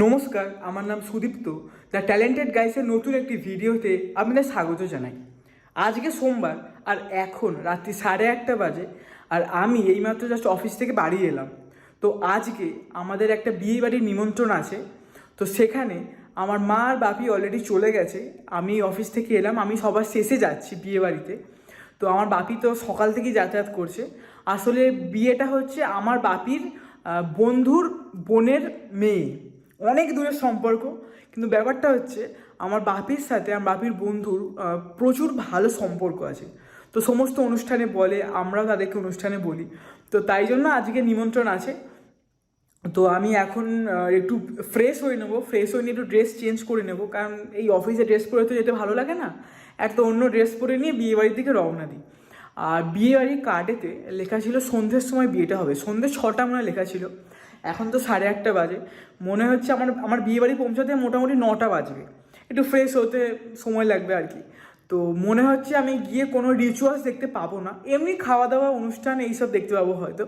নমস্কার, আমার নাম সুদীপ্ত। দ্য ট্যালেন্টেড গাইসের নতুন একটি ভিডিওতে আপনাদের স্বাগত জানাই। আজকে সোমবার, আর এখন রাত্রি সাড়ে আটটা বাজে, আর আমি এইমাত্র জাস্ট অফিস থেকে বাড়ি এলাম। তো আজকে আমাদের একটা বিয়ে বাড়ির নিমন্ত্রণ আছে। তো সেখানে আমার মা আর বাপি অলরেডি চলে গেছে। আমি অফিস থেকে এলাম, আমি সবার শেষে যাচ্ছি বিয়ে বাড়িতে। তো আমার বাপি তো সকাল থেকেই যাতায়াত করছে। আসলে বিয়েটা হচ্ছে আমার বাপির বন্ধুর বোনের মেয়ে। অনেক দূরের সম্পর্ক, কিন্তু ব্যাপারটা হচ্ছে আমার বাপির সাথে, আমার বাপির বন্ধুর প্রচুর ভালো সম্পর্ক আছে। তো সমস্ত অনুষ্ঠানে বলে, আমরাও তাদেরকে অনুষ্ঠানে বলি। তো তাই জন্য আজকে নিমন্ত্রণ আছে। তো আমি এখন একটু ফ্রেশ হয়ে নেব ফ্রেশ হয়ে নিয়ে একটু ড্রেস চেঞ্জ করে নেব। কারণ এই অফিসে ড্রেস পরে তো যেতে ভালো লাগে না। একটা অন্য ড্রেস পরে নিয়ে বিয়ে বাড়ির দিকে রওনা দিই। আর বিয়ে বাড়ির কার্ডেতে লেখা ছিল, সন্ধ্যের সময় বিয়েটা হবে। সন্ধ্যে ছটা মনে লেখা ছিল। এখন তো সাড়ে আটটা বাজে। মনে হচ্ছে আমার আমার বিয়ে বাড়ি পৌঁছাতে মোটামুটি নটা বাজবে। একটু ফ্রেশ হতে সময় লাগবে আর কি। তো মনে হচ্ছে আমি গিয়ে কোনো রিচুয়ালস দেখতে পাবো না। এমনি খাওয়া দাওয়া, অনুষ্ঠান এইসব দেখতে পাবো হয়তো।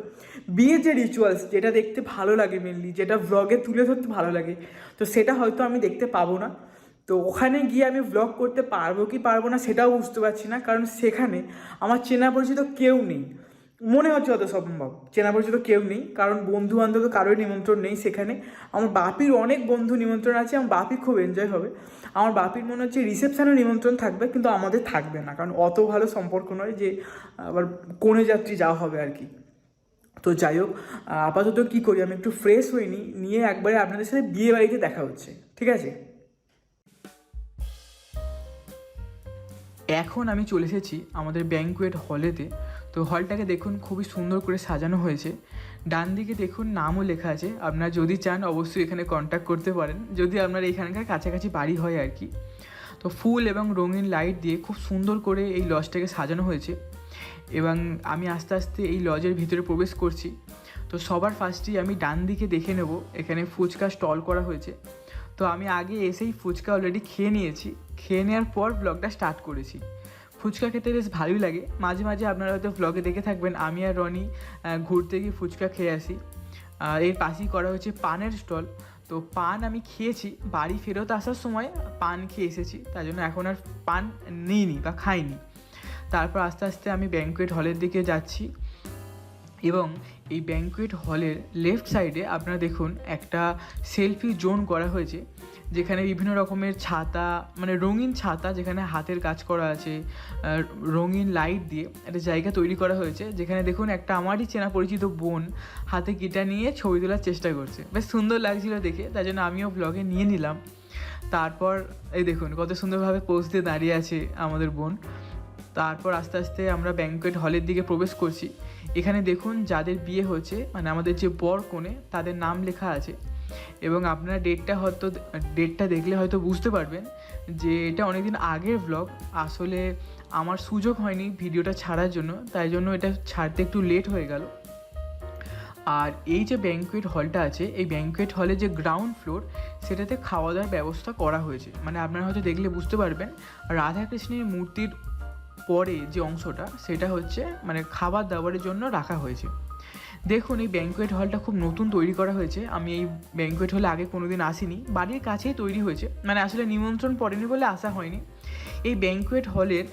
বিয়ের যে রিচুয়ালস যেটা দেখতে ভালো লাগে মেনলি যেটা ব্লগে তুলে ধরতে ভালো লাগে, তো সেটা হয়তো আমি দেখতে পাবো না। তো ওখানে গিয়ে আমি ব্লগ করতে পারব কি পারব না সেটাও বুঝতে পারছি না। কারণ সেখানে আমার চেনা পরিচিত কেউ নেই। মনে হচ্ছে অত সম্ভব চেনা পরিচিত কেউ নেই, কারণ বন্ধু বান্ধব কারোর নিমন্ত্রণ নেই সেখানে। আমার বাপির অনেক বন্ধু নিমন্ত্রণ আছে, আমার বাপি খুব এনজয় হবে। আমার বাপির মনে হচ্ছে রিসেপশানে নিমন্ত্রণ থাকবে, কিন্তু আমাদের থাকবে না, কারণ অত ভালো সম্পর্ক নয় যে আবার কোনে যাত্রী যাওয়া হবে আর কি। তো যাই হোক আপাতত কী করি, আমি একটু ফ্রেশ হইনি নিয়ে একবারে আপনাদের সাথে বিয়ে বাড়িতে দেখা হচ্ছে, ঠিক আছে? এখন আমি চলে এসেছি আমাদের ব্যাঙ্কুয়েট হলেতে তো হলটাকে দেখুন, খুবই সুন্দর করে সাজানো হয়েছে। ডান দিকে দেখুন, নামও লেখা আছে। আপনারা যদি চান, অবশ্যই এখানে কন্ট্যাক্ট করতে পারেন। যদি আপনার এখানকার কাছাকাছি বাড়ি হয় আর কি। তো ফুল এবং রঙিন লাইট দিয়ে খুব সুন্দর করে এই লজটাকে সাজানো হয়েছে। এবং আমি আস্তে আস্তে এই লজের ভিতরে প্রবেশ করছি। তো সবার ফার্স্টেই আমি ডান দিকে দেখে নেব। এখানে ফুচকা স্টল করা হয়েছে। তো আমি আগে এসেই ফুচকা অলরেডি খেয়ে নিয়েছি। খেয়ে নেওয়ার পর ব্লগটা স্টার্ট করেছি। ফুচকা খেতে বেশ ভালোই লাগে। মাঝে মাঝে আপনারা হয়তো ব্লগে দেখে থাকবেন, আমি আর রনি ঘুরতে গিয়ে ফুচকা খেয়ে আসি। আর এর পাশেই করা হয়েছে পানের স্টল। তো পান আমি খেয়েছি, বাড়ি ফেরত আসার সময় পান খেয়ে এসেছি তাই জন্য এখন আর পান নিইনি বা খাইনি। তারপর আস্তে আস্তে আমি ব্যাঙ্কুয়েট হলের দিকে যাচ্ছি এবং এই ব্যাঙ্কুয়েট হলের লেফট সাইডে আপনারা দেখুন একটা সেলফি জোন করা হয়েছে। যেখানে বিভিন্ন রকমের ছাতা মানে রঙিন ছাতা যেখানে হাতের কাজ করা আছে রঙিন লাইট দিয়ে একটা জায়গা তৈরি করা হয়েছে, যেখানে দেখুন একটা আমারই চেনা পরিচিত বোন হাতে গিটার নিয়ে ছবি তোলার চেষ্টা করছে। বেশ সুন্দর লাগছিল দেখে তাই জন্য আমিও ব্লগে নিয়ে নিলাম। তারপর, এই দেখুন কত সুন্দরভাবে পোজ দিয়ে দাঁড়িয়ে আছে আমাদের বোন। তারপর আস্তে আস্তে আমরা ব্যাঙ্কুয়েট হলের দিকে প্রবেশ করছি। এখানে দেখুন যাদের বিয়ে হয়েছে মানে আমাদের যে বর কোণে, তাদের নাম লেখা আছে। এবং আপনারা ডেটটা হয়তো ডেটটা দেখলে হয়তো বুঝতে পারবেন যে এটা অনেকদিন আগের ব্লগ আসলে আমার সুযোগ হয়নি ভিডিওটা ছাড়ার জন্য, তাই জন্য এটা ছাড়তে একটু লেট হয়ে গেল। আর এই যে ব্যাঙ্কুয়েট হলটা আছে, এই ব্যাঙ্কুয়েট হলে যে গ্রাউন্ড ফ্লোর সেটাতে খাওয়া দাওয়ার ব্যবস্থা করা হয়েছে। মানে আপনারা হয়তো দেখলে বুঝতে পারবেন, রাধাকৃষ্ণের মূর্তির পরে যে অংশটা, সেটা হচ্ছে মানে খাবার দাবারের জন্য রাখা হয়েছে। দেখুন, এই ব্যাঙ্কুয়েট হলটা খুব নতুন তৈরি করা হয়েছে। আমি এই ব্যাঙ্কুয়েট হলে আগে কোনোদিন আসিনি। বাড়ির কাছেই তৈরি হয়েছে। মানে আসলে নিমন্ত্রণ পড়েনি বলে আসা হয়নি। এই ব্যাঙ্কুয়েট হলের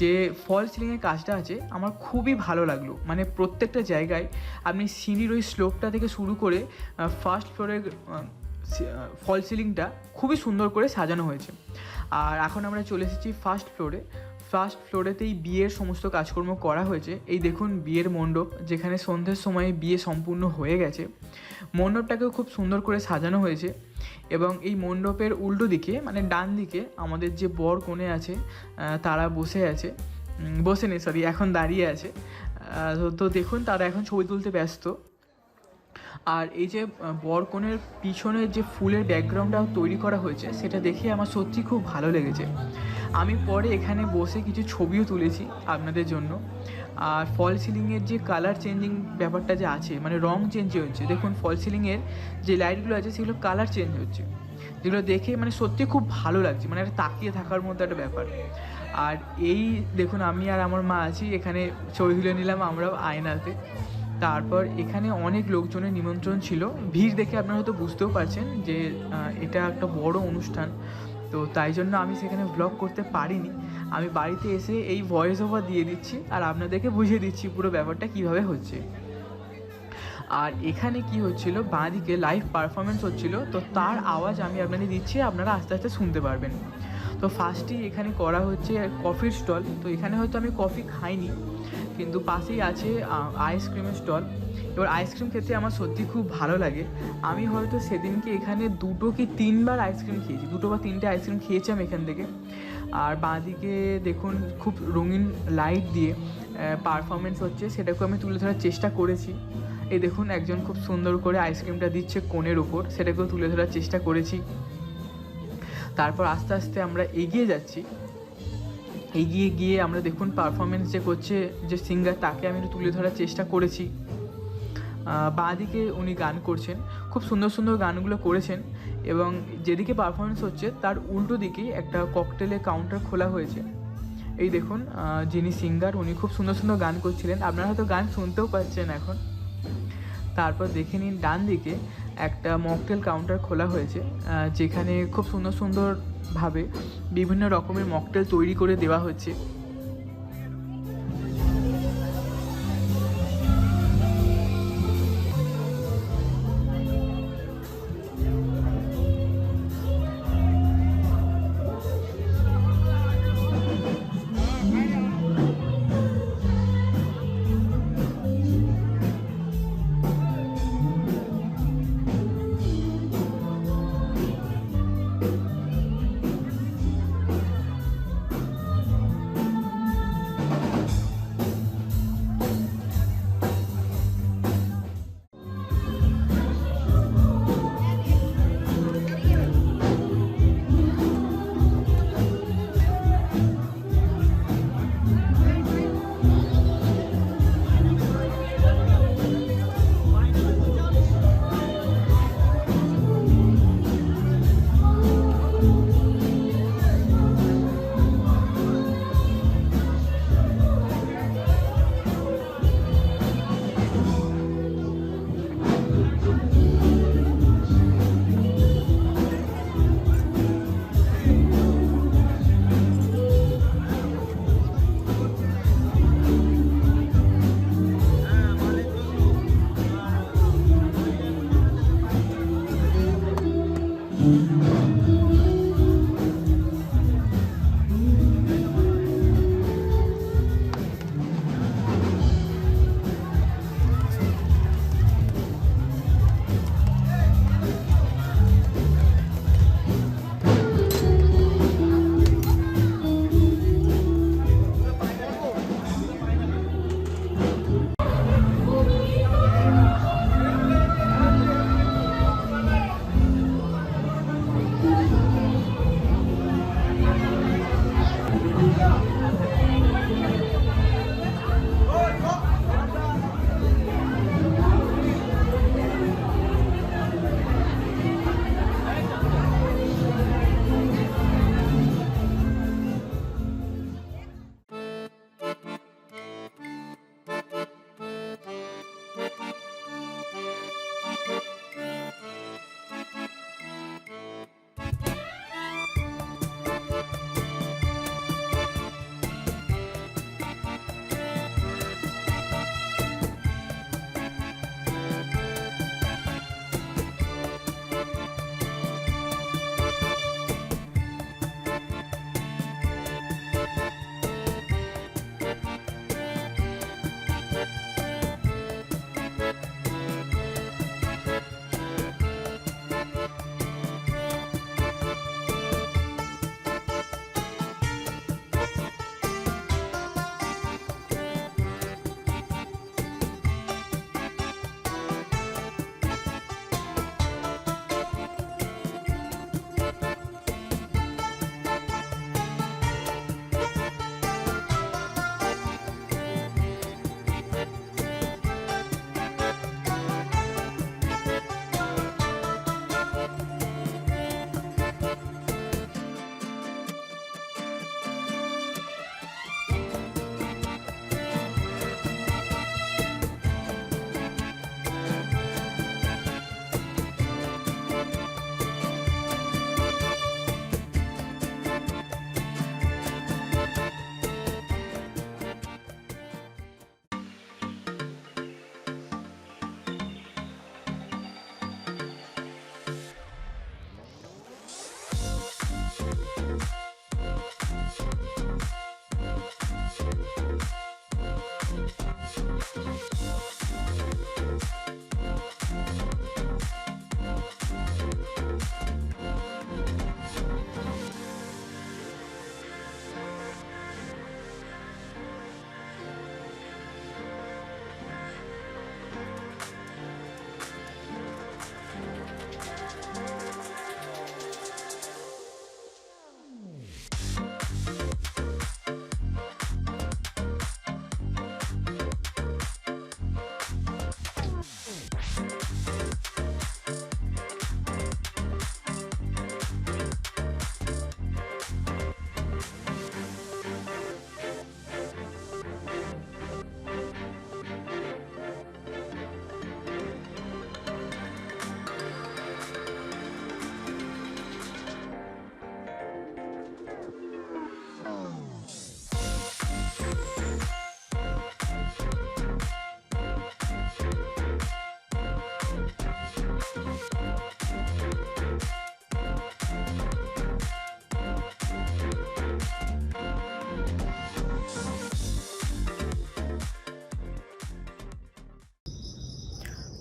যে ফল সিলিংয়ের কাজটা আছে, আমার খুবই ভালো লাগল। মানে প্রত্যেকটা জায়গায় আপনি সিঁড়ির ওই স্লোপটা থেকে শুরু করে ফার্স্ট ফ্লোরের ফল সিলিংটা খুবই সুন্দর করে সাজানো হয়েছে। আর এখন আমরা চলে এসেছি ফার্স্ট ফ্লোরে ফার্স্ট ফ্লোরেতেই বিয়ের সমস্ত কাজকর্ম করা হয়েছে। এই দেখুন বিয়ের মণ্ডপ, যেখানে সন্ধ্যের সময় বিয়ে সম্পূর্ণ হয়ে গেছে। মণ্ডপটাকেও খুব সুন্দর করে সাজানো হয়েছে এবং এই মণ্ডপের উল্টো দিকে মানে ডান দিকে আমাদের যে বর কোণে আছে তারা বসে আছে। বসে নেই সরি এখন দাঁড়িয়ে আছে। তো- দেখুন তারা এখন ছবি তুলতে ব্যস্ত। আর এই যে বরকনের পিছনের যে ফুলের ব্যাকগ্রাউন্ডটা তৈরি করা হয়েছে, সেটা দেখে আমার সত্যি খুব ভালো লেগেছে। আমি পরে এখানে বসে কিছু ছবিও তুলেছি আপনাদের জন্য। আর ফল সিলিংয়ের যে কালার চেঞ্জিং ব্যাপারটা যে আছে মানে রং চেঞ্জ হচ্ছে, দেখুন ফল সিলিংয়ের যে লাইটগুলো আছে, সেগুলো কালার চেঞ্জ হচ্ছে। যেগুলো দেখে মানে সত্যি খুব ভালো লাগছে মানে একটা তাকিয়ে থাকার মতো একটা ব্যাপার। আর এই দেখুন, আমি আর আমার মা আছি, এখানে ছবি তুলে নিলাম আমরাও আয়নাতে। তারপর এখানে অনেক লোকজনের নিমন্ত্রণ ছিল। ভিড় দেখে আপনারা হয়তো বুঝতেও পারছেন যে এটা একটা বড় অনুষ্ঠান। তো তাই জন্য আমি সেখানে ব্লগ করতে পারিনি। আমি বাড়িতে এসে এই ভয়েস ওভার দিয়ে দিচ্ছি আর আপনাদেরকে বুঝিয়ে দিচ্ছি পুরো ব্যাপারটা কীভাবে হচ্ছে। আর এখানে কি হচ্ছিল, বাঁদিকে লাইভ পারফরমেন্স হচ্ছিল, তো তার আওয়াজ আমি আপনাদের দিচ্ছি, আপনারা আস্তে আস্তে শুনতে পারবেন। তো ফার্স্টেই এখানে করা হচ্ছে কফির স্টল তো এখানে হয়তো আমি কফি খাইনি, কিন্তু পাশেই আছে আইসক্রিমের স্টল এবার আইসক্রিম খেতে আমার সত্যি খুব ভালো লাগে। আমি হয়তো সেদিনকে এখানে দুটো কি তিনবার আইসক্রিম খেয়েছি। দুটো বা তিনটে আইসক্রিম খেয়েছি আমি এখান থেকে। আর বাঁদিকে দেখুন খুব রঙিন লাইট দিয়ে পারফরমেন্স হচ্ছে সেটাকে আমি তুলে ধরার চেষ্টা করেছি। এই দেখুন একজন খুব সুন্দর করে আইসক্রিমটা দিচ্ছে কোণের ওপর সেটাকেও তুলে ধরার চেষ্টা করেছি। তারপর আস্তে আস্তে আমরা এগিয়ে যাচ্ছি। এগিয়ে গিয়ে আমরা দেখুন পারফরমেন্স যে করছে যে সিঙ্গার তাকে আমি তুলে ধরার চেষ্টা করেছি। বাঁ দিকে উনি গান করছেন, খুব সুন্দর সুন্দর গানগুলো করেছেন এবং যেদিকে পারফরমেন্স হচ্ছে তার উল্টো দিকেই একটা ককটেলের কাউন্টার খোলা হয়েছে। এই দেখুন যিনি সিঙ্গার উনি খুব সুন্দর সুন্দর গান করছিলেন। আপনারা হয়তো গান শুনতেও পাচ্ছেন এখন। তারপর দেখে নিন ডান দিকে একটা মকটেল কাউন্টার খোলা হয়েছে যেখানে খুব সুন্দর সুন্দরভাবে বিভিন্ন রকমের মকটেল তৈরি করে দেওয়া হচ্ছে।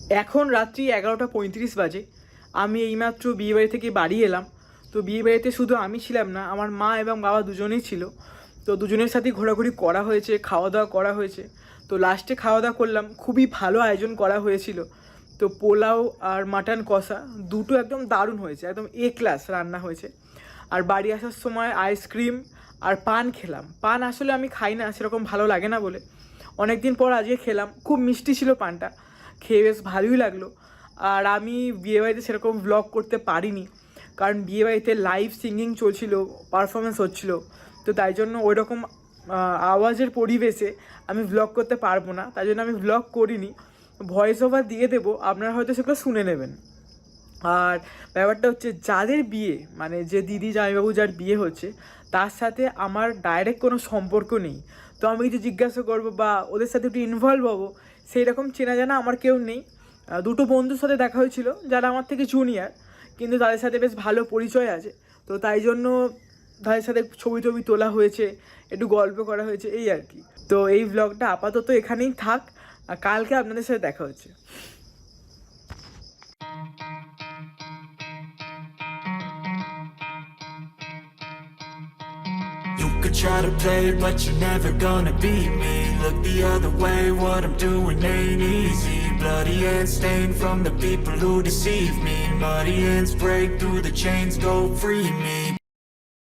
এখন রাত্রি এগারোটা পঁয়ত্রিশ বাজে। আমি এইমাত্র বিয়েবাড়ি থেকে বাড়ি এলাম। তো বিয়েবাড়িতে শুধু আমি ছিলাম না, আমার মা এবং বাবা দুজনেই ছিল। তো দুজনের সাথেই ঘোরাঘুরি করা হয়েছে খাওয়া দাওয়া করা হয়েছে। তো লাস্টে খাওয়া দাওয়া করলাম, খুবই ভালো আয়োজন করা হয়েছিল। তো পোলাও আর মাটন কষা দুটো একদম দারুণ হয়েছে, একদম এ ক্লাস রান্না হয়েছে। আর বাড়ি আসার সময় আইসক্রিম আর পান খেলাম। পান আসলে আমি খাই না, সেরকম ভালো লাগে না বলে। অনেক দিন পর আজকে খেলাম, খুব মিষ্টি ছিল পানটা। খেয়ে বেশ ভালোই লাগল। আর আমি বিয়েবাড়িতে সেরকম ব্লগ করতে পারিনি। কারণ বিয়েবাড়িতে লাইভ সিঙ্গিং চলছিল পারফরমেন্স হচ্ছিল। তো তাই জন্য ওই রকম আওয়াজের পরিবেশে আমি ব্লগ করতে পারব না। তাই জন্য আমি ব্লগ করিনি। ভয়েস ওভার দিয়ে দেবো, আপনারা হয়তো সেগুলো শুনে নেবেন। আর ব্যাপারটা হচ্ছে, যাদের বিয়ে মানে যে দিদি, জামাইবাবু যার বিয়ে হচ্ছে, তার সাথে আমার ডাইরেক্ট কোনো সম্পর্ক নেই। তো আমি কিছু জিজ্ঞাসা করব বা ওদের সাথে একটু ইনভলভ হব সেই রকম চেনা জানা আমার কেউ নেই। দুটো বন্ধুর সাথে দেখা হয়েছিল, যারা আমার থেকে জুনিয়র কিন্তু তাদের সাথে বেশ ভালো পরিচয় আছে। তো তাই জন্য তাদের সাথে ছবি টবি তোলা হয়েছে, একটু গল্প করা হয়েছে, এই আর কি। তো এই ব্লগটা আপাতত এখানেই থাক কালকে আপনাদের সাথে দেখা হচ্ছে। Could try to play, but you're never gonna beat me. Look the other way, what I'm doing ain't easy. Bloody hands stained from the people who deceive me. Muddy hands break through the chains, go free me.